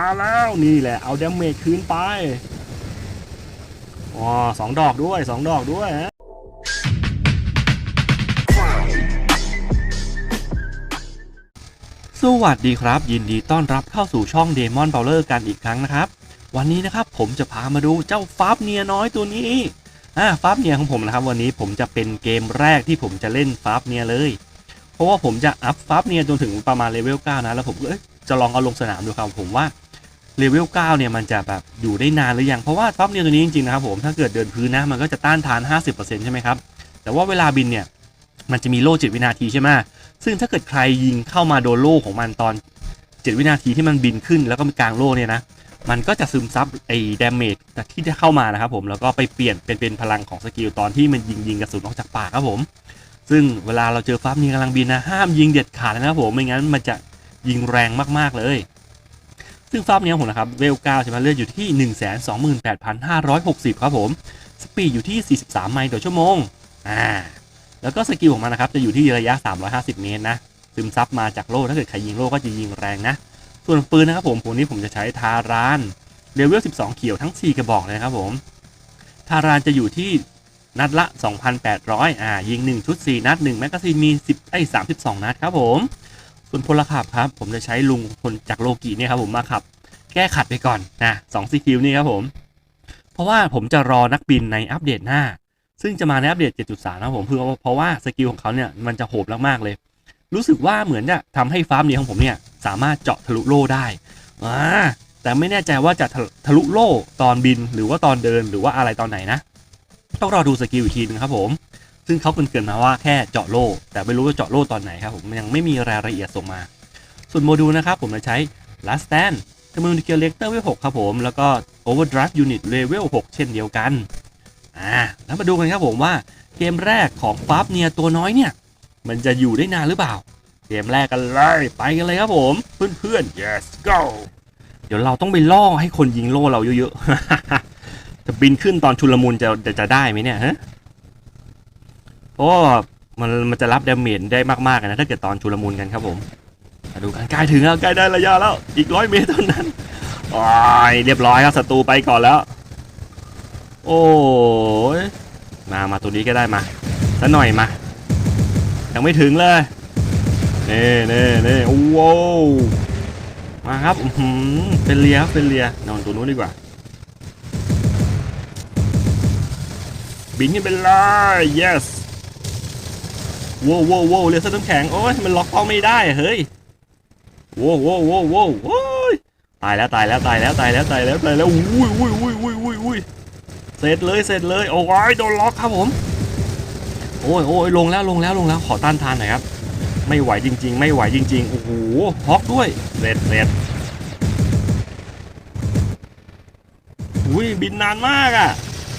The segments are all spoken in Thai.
มาแล้วนี่แหละ เอาดาเมจคืนไปอ๋อสองดอกด้วยสองดอกด้วยฮะสวัสดีครับ ยินดีต้อนรับเข้าสู่ช่อง Demon b o w l e r กันอีกครั้งนะครับ วันนี้นะครับผมจะพามาดูเจ้าฟาบเนียน้อยตัวนี้อ่าฟาบเนียของผมนะครับ วันนี้ผมจะเป็นเกมแรกที่ผมจะเล่นฟาบเนียเลย เพราะว่าผมจะอัพฟาบเนียจนถึงประมาณเลเวล9นะแล้วผมก็เอ๊ะจะลองเอาลงสนามดูครับผมว่า เลเวล9เนี่ยมันจะแบบอยู่ได้นานหรือยัง เพราะว่าฟาบเนียตัวนี้จริงๆนะครับผมถ้าเกิดเดินพื้นนะมันก็จะต้านทาน 50%ใช่ไหมครับ แต่ว่าเวลาบินเนี่ยมันจะมีโล่7วินาทีใช่ไหมซึ่งถ้าเกิดใครยิงเข้ามาโดนโล่ของมันตอน 7 วินาทีที่มันบินขึ้น แล้วก็มีกลางโล่เนี่ยนะมันก็จะซึมซับไอ้ดาเมจที่จะเข้ามานะครับผมแล้วก็ไปเปลี่ยนเป็นเป็นพลังของสกิลตอนที่มันยิงยิงกระสุนออกจากปากครับผม ซึ่งเวลาเราเจอฟ้ามีกำลังบินนะห้ามยิงเด็ดขาดนะครับผมไม่งั้นมันจะยิงแรงมากๆเลย ซึ่งฟ้าเนี้ยผมนะครับ เวล9ใช่ไหมเลือดอยู่ที่ 1 2 8 5 6 0 ครับผม สปีดอยู่ที่ 43 ไมล์ต่อชั่วโมง อ่า แล้วก็สกิลของมันนะครับ จะอยู่ที่ระยะ 350 เมตรนะ ซึมซับมาจากโล่ ถ้าเกิดใครยิงโล่ก็จะยิงแรงนะ ส่วนปืนนะครับผมผมนี้ผมจะใช้ทารานเลเวล 12 เขียวทั้ง 4 กระบอกเลยครับผม ทารานจะอยู่ที่นัดละ 2,800 อ่า ยิง 1 ชุด 4 นัด 1 แมกกาซีนมี 10 ไอ้32 นัดครับผม ส่วนพลขับครับ ผมจะใช้ลุงคนจากโลกีเนี่ยครับผมมาขับ แก้ขัดไปก่อนนะ2สกิลนี่ครับผม เพราะว่าผมจะรอนักบินในอัปเดตหน้า ซึ่งจะมาในอัปเดต 7.3 นะครับผมเพื่อเพราะว่าสกิลของเขาเนี่ยมันจะโหดมากๆเลย รู้สึกว่าเหมือนจะทำให้ฟาร์มนี้ของผมเนี่ยสามารถเจาะทะลุโล่ได้อ่าแต่ไม่แน่ใจว่าจะทะทะลุโล่ตอนบินหรือว่าตอนเดินหรือว่าอะไรตอนไหนนะ ต้องรอดูสกิลอีกทีนึงครับผม ซึ่งเขาเกินๆมาว่าแค่เจาะโล่แต่ไม่รู้ว่าเจาะโล่ตอนไหนครับผมยังไม่มีรายละเอียดส่งมา ส่วนโมดูลนะครับผมจะใช้ last stand communicator level 6ครับผมแล้วก็ overdrive unit level 6 เช่นเดียวกันอ่าแล้วมาดูกันครับผมว่าเกมแรกของฟาบเนียตัวน้อยเนี่ย มันจะอยู่ได้นานหรือเปล่า เกมแรกกันเลยไปกันเลยครับผมเพื่อนๆ yes go เดี๋ยวเราต้องไปล่อให้คนยิงโล่เราเยอะๆจะบินขึ้นตอนชุลมุนจะจะจะได้ไหมเนี่ยฮะ เพราะว่ามันมันจะรับดาเมจได้มากๆนะถ้าเกิดตอนชุลมุนกันครับผมมาดูกันใกล้ถึงแล้วใกล้ได้ระยะแล้ว อีกร้อยเมตรเท่านั้นโอ้ยเรียบร้อยครับศัตรูไปก่อนแล้ว โอ้ยมามาตัวนี้ก็ได้มาสักหน่อยมา ยังไม่ถึงเลยเน่เน่เน่โอ้โหมาครับเป็นเลียครับเป็นเลียนอนตัวนู้นดีกว่า บินขึ้นไปเลย yes โว้วโว้วโว้วเรือเส้นน้ำแข็งโอ้ยมันล็อกเป้าไม่ได้เฮ้ยโว้วโว้วโว้วโว้วโอ้ยตายแล้วตายแล้วตายแล้วตายแล้วตายแล้วตายแล้วอุ้ยอุ้ยอุ้ยอุ้ยอุ้ยอุ้ยเสร็จเลยเสร็จเลยโอ้ยโดนล็อกครับผมโอ้ยโอ้ยลงแล้วลงแล้วลงแล้วขอต้านทานหน่อยครับ ไม่ไหวจริง ๆ ไม่ไหวจริงๆโอ้โหฮอกด้วยเสร็จเสร็จอุ้ยบินนานมากอะ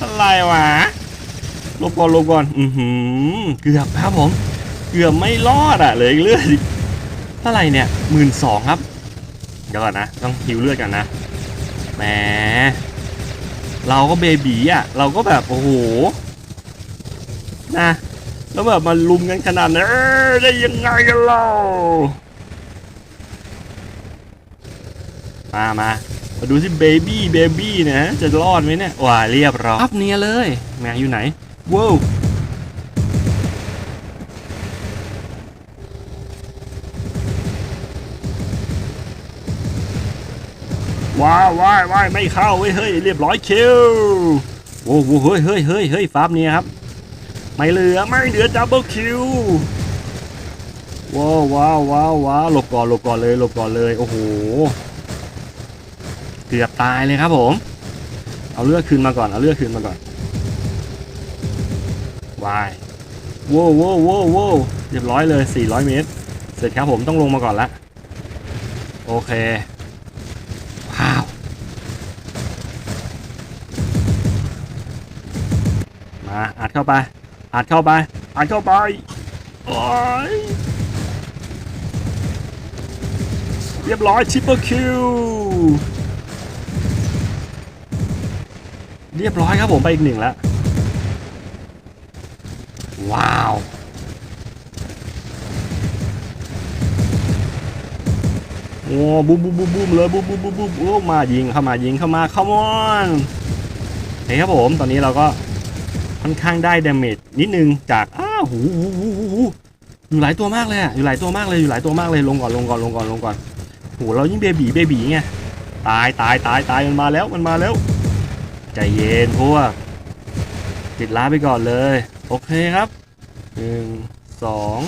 อะไรวะลบก่อนลบก่อนอือหือเกือบครับผม เกือบไม่รอดอะเหลืออีกเลือดอีกเท่าไหร่เนี่ยหมื่นสองครับ เดี๋ยวก่อนนะ ต้องฮิวเลือดกันนะแหมเราก็เบบีอะเราก็แบบโอ้โหนะแล้วแบบมาลุมกันขนาดนั้นเอ้ยได้ยังไงกันเรามามามาดูสิเบบี้เบบี้นะจะรอดไหมเนี่ยว้าเรียบร้อยอัพเนียเลย แมงอยู่ไหนว้าว ว้าวว้ายว้ายไม่เข้าเว้ยเฮ้ยเรียบร้อยคิวโว้โหเฮ้ยเฮ้ยเฮ้ยเฮ้ยฟาร์มเนี่ยครับ ไม่เหลือไม่เหลือดับเบิลคิวว้าวว้าวว้าวว้าวหลบก่อนหลบก่อนเลยหลบก่อนเลยโอ้โหเกือบตายเลยครับผม เอาเลือดคืนมาก่อนเอาเลือดคืนมาก่อนวายโว้วโว้วโว้วโว้วเรียบร้อยเลย 400 เมตร เสร็จครับผมต้องลงมาก่อนละโอเคว้าวาอัดเข้าไปอัดเข้าไปอัดเข้าไปโอ้ยเรียบร้อยชิปเปอร์คิวเรียบร้อยครับผมไปอีกหนึ่งแล้วว้าวโอ้บูมบูมบูมบูมเลยบูมบูมบูมบูมโอ้มายิงเข้ามายิงเข้ามา come on เฮ้ยครับผมตอนนี้เราก็ ค่อนข้างได้ดาเมจนิดนึงจากอ้าหูหูหูหูหูอยู่หลายตัวมากเลยอะอยู่หลายตัวมากเลยอยู่หลายตัวมากเลยลงก่อนลงก่อนลงก่อนลงก่อนโหเรายิ่งเบบีเบบีไงตายตายตายตายมันมาแล้วมันมาแล้วใจเย็นพวกติดล้าไปก่อนเลย โอเคครับหนึ่งสอง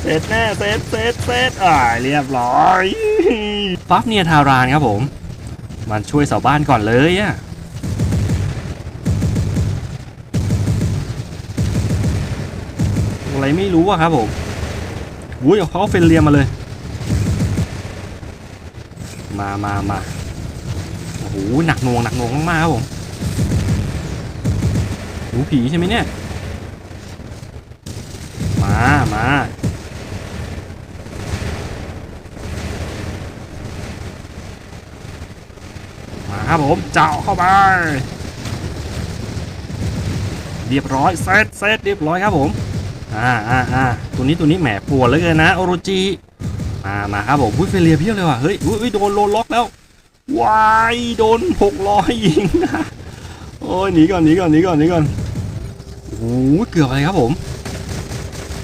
เสร็จแน่เสร็จเสร็จเสร็จอ่าเรียบร้อยฟับเนียทารานครับผม มันช่วยเสาบ้านก่อนเลยอะอะไรไม่รู้อะครับผมอุ้ยเขาเฟนเรียมาเลย มามามาโอ้โหหนักหน่วงหนักหน่วงมากๆครับผมหูผีใช่ไหมเนี่ย มามา ครับผมเจาะเข้าไปเรียบร้อยเซตเซตเรียบร้อยครับผมอ่าอ่าอ่าตัวนี้ตัวนี้แหมปวดเลือเกินะโอโรจิมามาครับผมอุ้ยเฟเรียเพียบเลยว่ะเฮ้ยอุ้ยโดนโลนล็อกแล้ววายโดนหกร้อยยิงนะโอ้ยหนีก่อนหนีก่อนหนีก่อนหนีก่อนโอ้โหเกือบอะไรครับผม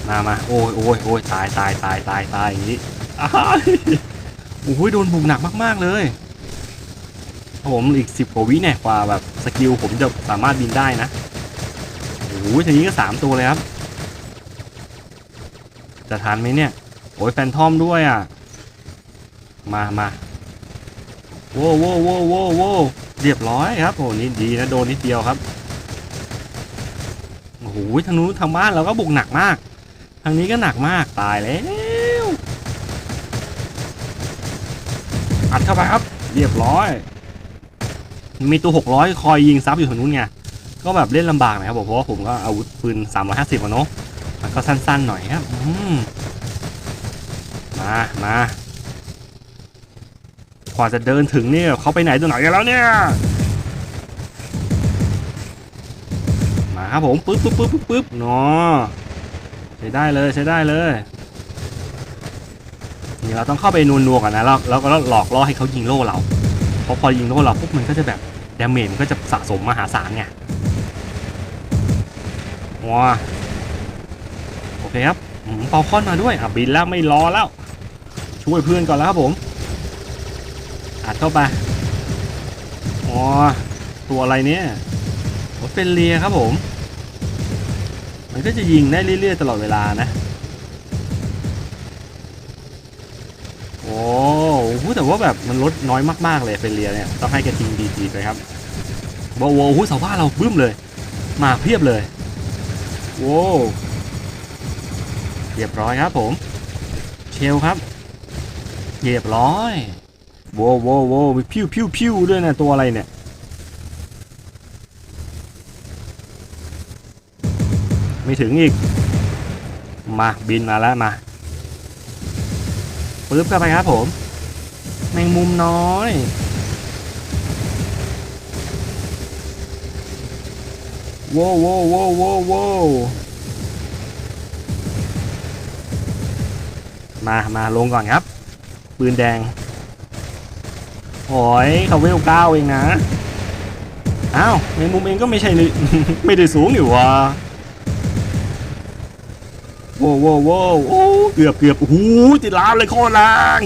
มามาโอ้ยโอ้ยโอ้ยตายตายตายตายตายอย่างนี้อ้ายโอ้ยโดนบุกหนักมากๆเลย ผมอีกสิบกว่าวิเนี่ยกว่าแบบสกิลผมจะสามารถบินได้นะโอ้โหทีนี้ก็สามตัวเลยครับ จะทันไหมเนี่ยโอ้ยแฟนทอมด้วยอะ มามาโว้โว้โว้โว้โว้เรียบร้อยครับโอ้นี่ดีนะโดนนิดเดียวครับโอ้โหทางนู้นทางบ้านเราก็บุกหนักมาก ทางนี้ก็หนักมากตายแล้วอัดเข้าไปครับ เรียบร้อย มีตัว 600 คอยยิงซับอยู่ทางนู้นไง ก็แบบเล่นลำบากนะครับผมเพราะว่าผมก็อาวุธปืน 350อะเนาะมันก็สั้นๆหน่อยครับมามากว่าจะเดินถึงเนี่ยเขาไปไหนตัวไหนกันแล้วเนี่ย มาครับผมปึ๊บปึ๊บปึ๊บปึ๊บปึ๊บเนาะใช้ได้เลยใช้ได้เลยนี่เราต้องเข้าไปนัวๆกันนะแล้วแล้วก็หลอกล่อให้เขายิงโล่เราเพราะพอยิงโดนเราปุ๊บมันก็จะแบบ ดาเมจมันก็จะสะสมมหาศาลไงว้าโอเคครับอืมเปาคอนมาด้วยอะบินแล้วไม่รอแล้ว ช่วยเพื่อนก่อนแล้วครับผมอัดเข้าไปอ๋อตัวอะไรเนี่ยโอ้เป็นเลียครับผม มันก็จะยิงได้เรื่อยๆตลอดเวลานะ แต่ว่าแบบมันลดน้อยมากๆเลยเฟรเลียเนี่ยต้องให้แกทิ้งดีจีไปครับโว้โว้โอ้โหเสาบ้านเราบึ้มเลย มาเพียบเลยโว้เรียบร้อยครับผม เชลครับ เรียบร้อยโว้โว้โว้พิ้วพิ้วพิ้วด้วยนะตัวอะไรเนี่ยไม่ถึงอีก มาบินมาแล้วมาปึ๊บเข้าไปครับผม แมงมุมน้อยโว้วโว้วโว้วโว้วโว้วมา มาลงก่อนครับ ปืนแดงโอ้ยเขาเวลเก้าเองนะ อ้าวแมงมุมเองก็ไม่ใช่ไม่ได้สูงอยู่วะโว้วโว้วโว้วโอ้เกือบเกือบโอ้โหติดลามเลยโคตรแรง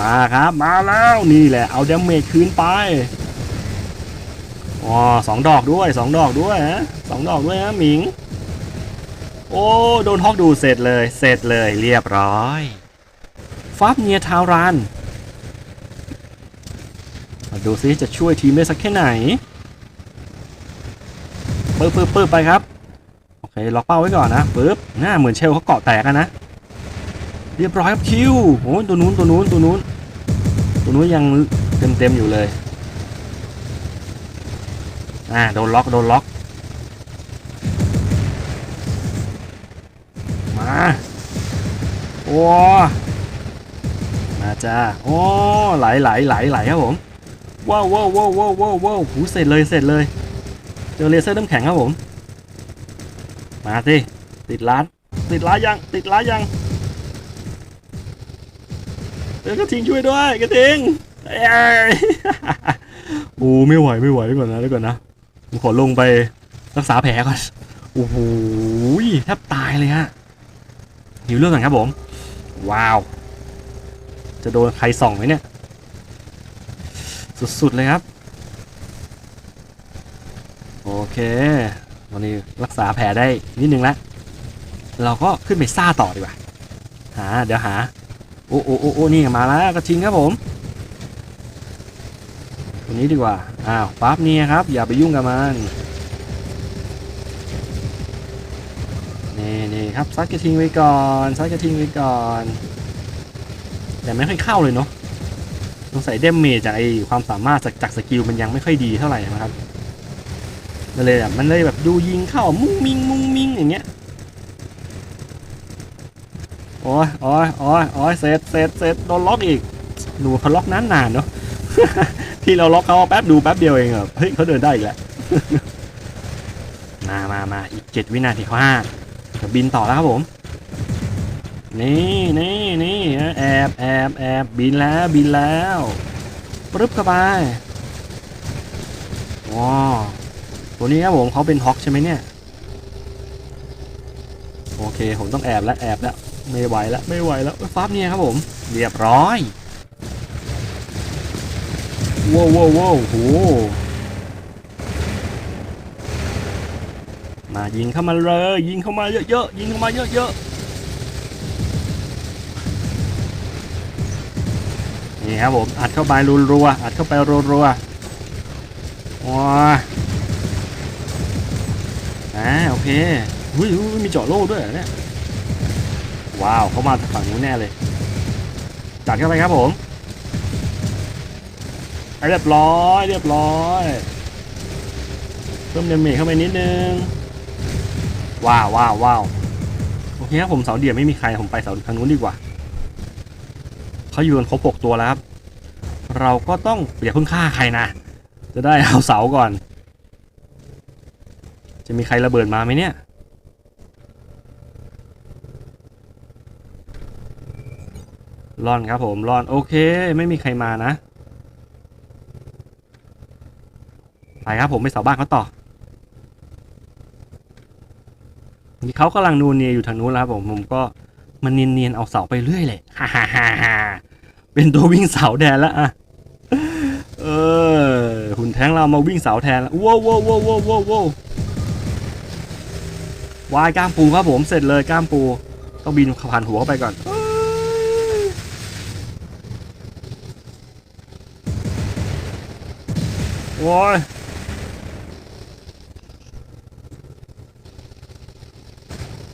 มาครับ มาแล้วนี่แหละ เอาเดาเมจคืนไปอ๋อสองดอกด้วยสองดอกด้วยฮะสองดอกด้วยฮะหมิง โอ้โดนฮอกดูเสร็จเลย เสร็จเลยเรียบร้อยฟับเนียทาวรันมาดูซิจะช่วยทีมได้สักแค่ไหนปึ๊บปึ๊บปึ๊บไปครับ โอเค ล็อกเป้าไว้ก่อนนะปึ๊บหน้าเหมือนเชลเขาเกาะแตกกันนะ เรียบร้อยครับคิวโอ้ตัวนู้นตัวนู้นตัวนู้น ตัวนู้นยังเต็มเต็มอยู่เลย อ่าโดนล็อกโดนล็อก มา โอ้มาจ้าโอ้ไหลไหลไหลไหลครับผม ว้าวว้าวว้าวว้าวว้าวว้าวหูเสร็จเลยเสร็จเลยเจอเลเซอร์น้ำแข็งครับผม มาสิติดร้านติดร้ายังติดร้ายัง กระทิงช่วยด้วยกระทิงโอ้ไม่ไหวไม่ไหวดี๋ยวก่อนนะเดี๋ยวก่อนนะผมขอลงไปรักษาแผลก่อนโอ้โหแทบตายเลยฮะหิวเรื่องก่อนครับผม ว้าว จะโดนใครส่องไหมเนี่ย สุดๆเลยครับ โอเค วันนี้รักษาแผลได้นิดนึงแล้วเราก็ขึ้นไปซ่าต่อดีกว่า หา เดี๋ยวหา โอ้โอ้โอ้โอ้นี่มาแล้วกระทิงครับผม ตัวนี้ดีกว่า อ้าวปั๊บเนี่ยครับ อย่าไปยุ่งกับมันนี่นี่ครับซัดกระทิงไว้ก่อนซัดกระทิงไว้ก่อน แต่ไม่ค่อยเข้าเลยเนาะสงสัยเดมเมจจากไอความสามารถจากจากสกิลมันยังไม่ค่อยดีเท่าไหร่นะครับมันเลยแบบมันเลยแบบดูยิงเข้ามุ้งมิงมุ้งมิงอย่างเงี้ย โอ้ยโอ้ยโอ้ยโอ้ยเสร็จเสร็จเสร็จโดนล็อกอีก ดูเขาล็อกนานนานๆเนาะที่เราล็อกเขาแป๊บดูแป๊บเดียวเองอะเฮ้ยเขาเดินได้อีกแล้วมามามาอีกเจ็ดวินาทีห้าจะบินต่อแล้วครับผม นี่นี่นี่แอบแอบแอบบินแล้วบินแล้วปึ๊บเข้าไปว้าวตัวนี้ครับผมเขาเป็นฮอกใช่ไหมเนี่ย โอเค ผมต้องแอบแล้วแอบแล้ว ไม่ไหวแล้วไม่ไหวแล้วฟ้าบเนี่ยครับผม เรียบร้อยว้าวว้าวว้าวโหมายิงเข้ามาเลย ยิงเข้ามาเยอะๆยิงเข้ามาเยอะๆนี่ครับผมอัดเข้าไปรัวๆอัดเข้าไปรัวๆว้าอ่าโอเคอุ้ยอุ้ยมีเจาะโล่ด้วยเหรอเนี่ย ว้าวเขามาจากฝั่งนู้นแน่เลย จัดเข้าไปครับผม เรียบร้อย เรียบร้อยเพิ่มเดเมจเข้าไปนิดนึง ว้าวว้าวว้าวโอเคครับผมเสาเดี่ยวไม่มีใครผมไปเสาทางนู้นดีกว่าเขาอยู่กันครบหกตัวแล้วครับ เราก็ต้องอย่าเพิ่งฆ่าใครนะ จะได้เอาเสาก่อน จะมีใครระเบิดมาไหมเนี่ย รอนครับผมรอนโอเค ไม่มีใครมานะไปครับผมไปเสาบ้านเขาต่อนี่เขากำลังนูนเนียอยู่ทางนู้นแล้วครับผมผมก็มันเนียนๆเอาเสาไปเรื่อยเลยฮ่าฮ่าฮ่าฮ่าเป็นตัววิ่งเสาแทนแล้วอะเออหุ่นแท้งเรามาวิ่งเสาแทนแล้วว้าวว้าวว้าวว้าวว้าวว้าววายก้ามปูครับผมเสร็จเลยก้ามปู ต้องบินผ่านหัวเข้าไปก่อน โอ้ย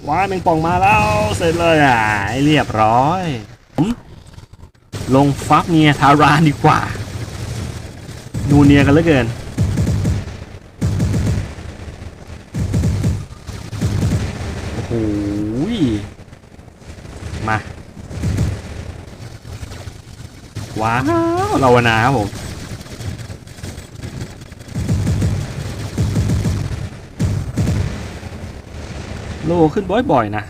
ว้ายแมงป่องมาแล้ว เสร็จเลยอะเรียบร้อยผมลงฟักเนียทารานดีกว่า ดูเนียกันเหลือเกินโอ้โหมาว้าวเราวนาครับผม โลขึ้นบ่อยๆนะ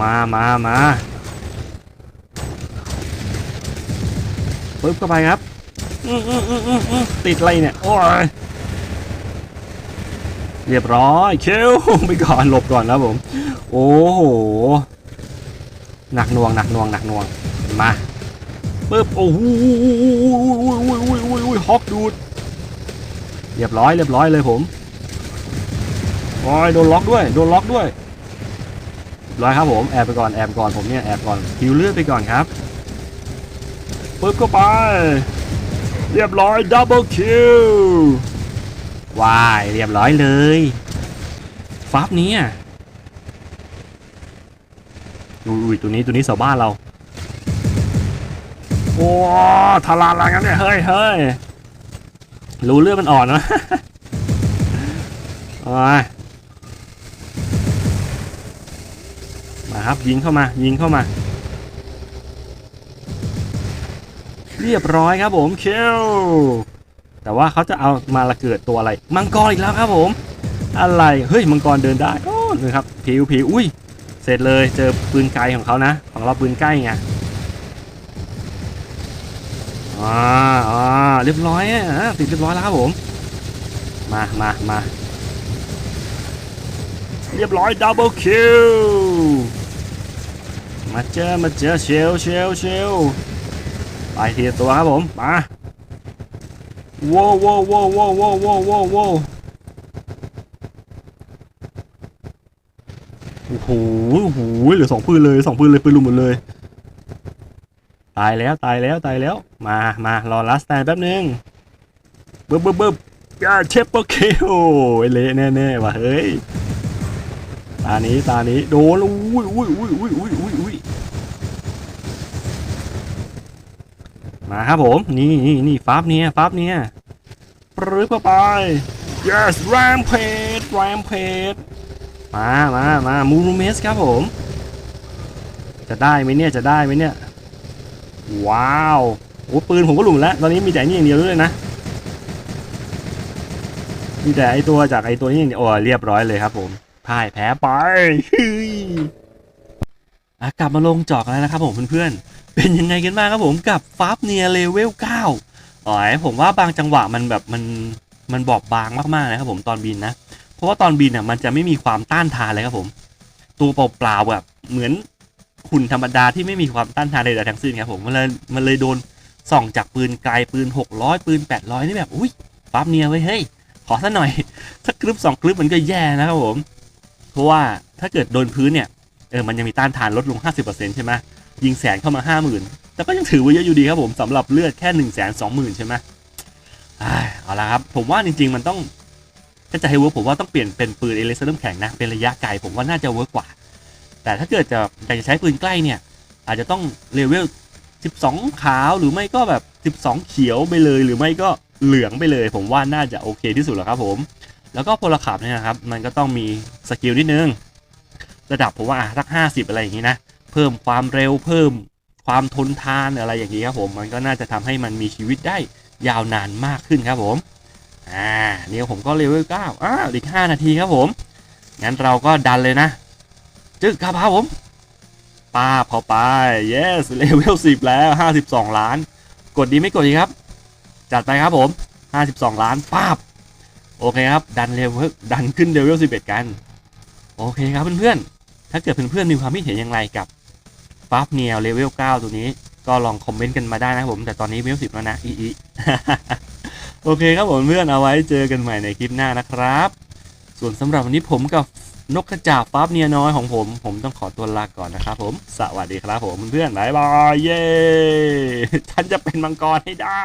มามามาปึ๊บเข้าไปครับอืมอืมอืมอืมอืมติดอะไรเนี่ย โอ้ย เรียบร้อยเคิวไปก่อนหลบก่อนแล้วผม โอ้โห หนักหน่วงหนักหน่วงหนักหน่วง มา ปึ๊บโอ้โหฮอกดูดเรียบร้อยเรียบร้อยเลยผมโอ้ยโดนล็อกด้วยโดนล็อกด้วยร้อยครับผมแอบไปก่อนแอบก่อนผมเนี่ยแอบก่อนคิวเลือดไปก่อนครับปึ๊บเข้าไป เรียบร้อยดับเบิลคิววายเรียบร้อยเลยฟับนี้อะอุ้ยตัวนี้ตัวนี้สาบ้านเรา ทารานอะไรกันเนี่ยเฮ้ยเฮ้ยรู้เรื่องมันอ่อนนะมาครับยิงเข้ามา ยิงเข้ามา เรียบร้อยครับผมเคลแต่ว่าเขาจะเอามาละเกิดตัวอะไร มังกรอีกแล้วครับผม อะไรเฮ้ยมังกรเดินได้โอ้นะครับผิวผิวอุ้ยเสร็จเลยเจอปืนไกลของเขานะ ของเราปืนใกล้ไง อ่าอ่าเรียบร้อยอะติดเรียบร้อยแล้วครับผม มามามาเรียบร้อยดับเบิลคิวมาเจอมาเจอเชลเชลเชลไปทีตัวครับผมมาโว้โว้โว้โว้โว้โว้โว้โว้โอ้โหโอ้โหเหลือสองปืนเลยสองปืนเลยปืนลุมหมดเลย ตายแล้วตายแล้วตายแล้ว มามารอลัสแตนแป๊บนึงบึ๊บบึ๊บบึ๊บยาเชฟเปอร์คิวเละแน่ๆว่ะเฮ้ยตานี้ตานี้โดนแล้วอุ้ยอุ้ยอุ้ยอุ้ยอุ้ยอุ้ยอุ้ยมาครับผม นี่นี่นี่ฟาบเนี่ยฟาบเนี่ยปรื้อเข้าไป yes rampage rampage มามามามูรูเมสครับผม จะได้ไหมเนี่ยจะได้ไหมเนี่ย ว้าวโอ้ปืนผมก็หลุมแล้ว ตอนนี้มีแต่นี่อย่างเดียวด้วยนะ มีแต่ไอตัวจากไอตัวนี้อย่างเดียวโอ้เรียบร้อยเลยครับผมพ่ายแพ้ไปอะกลับมาลงจอกแล้วนะครับผมเพื่อนๆ เป็นยังไงกันบ้างครับผมกับฟาบเนียเลเวล9อ๋อผมว่าบางจังหวะมันแบบมันมันบอบบางมากๆนะครับผมตอนบินนะ เพราะว่าตอนบินอะมันจะไม่มีความต้านทานเลยครับผม ตัวเปล่าๆแบบเหมือน หุ่นธรรมดาที่ไม่มีความต้านทานใดๆทั้งสิ้นครับผมมันเลยมันเลยโดนส่องจากปืนไกลปืน 600 ปืน 800 นี่แบบ อุ้ยฟาบเนียไว้เฮ้ย ขอซะหน่อย สักกรึบสองกรึบมันก็แย่นะครับผม เพราะว่าถ้าเกิดโดนพื้นเนี่ย เออ มันยังมีต้านทานลดลง 50%ใช่ไหมยิงแสนเข้ามา 50,000 แต่ก็ยังถือว่าเยอะอยู่ดีครับผมสำหรับเลือดแค่ 1 2 0 0 0 0 ใช่ไหมอ่าเอาละครับ ผมว่าจริง ๆ มันต้องถ้าจะให้เวิร์กผมว่าต้องเปลี่ยนเป็นปืนเอเลเซอร์น้ำแข็งนะ เป็นระยะไกลผมว่าน่าจะเวิร์กกว่า แต่ถ้าเกิดจะอยากจะใช้ปืนใกล้เนี่ยอาจจะต้องเลเวล 12 ขาวหรือไม่ก็แบบ 12 เขียวไปเลย หรือไม่ก็เหลืองไปเลย ผมว่าน่าจะโอเคที่สุดแล้วครับผม แล้วก็พลขับเนี่ยนะครับ มันก็ต้องมีสกิลนิดนึง ระดับผมว่าอะสักห้าสิบอะไรอย่างนี้นะ เพิ่มความเร็วเพิ่มความทนทานอะไรอย่างนี้ครับผม มันก็น่าจะทำให้มันมีชีวิตได้ยาวนานมากขึ้นครับผม อ่าเนี่ยผมก็เลเวลเก้าอ้าวอีกห้านาทีครับผม งั้นเราก็ดันเลยนะ จึ๊กครับครับผมป้าบเข้าไป yes เลเวลสิบแล้วห้าสิบสองล้าน กดดีไม่กดดีครับ จัดไปครับผมห้าสิบสองล้านป้าบโอเคครับ ดันเลเวลดันขึ้นเลเวล11 กัน โอเคครับเพื่อนๆ ถ้าเกิดเพื่อนๆมีความคิดเห็นอย่างไรกับฟาฟเนียเลเวล9ตัวนี้ก็ลองคอมเมนต์กันมาได้นะครับผม แต่ตอนนี้เลเวล10 แล้วนะอีอีโอเคครับผมเพื่อนเอาไว้เจอกันใหม่ในคลิปหน้านะครับ ส่วนสำหรับวันนี้ผมกับ นกกระจาบฟาฟเนียน้อยของผม ผมต้องขอตัวลาก่อนนะครับผม สวัสดีครับผมเพื่อนบายบายเย้ฉันจะเป็นมังกรให้ได้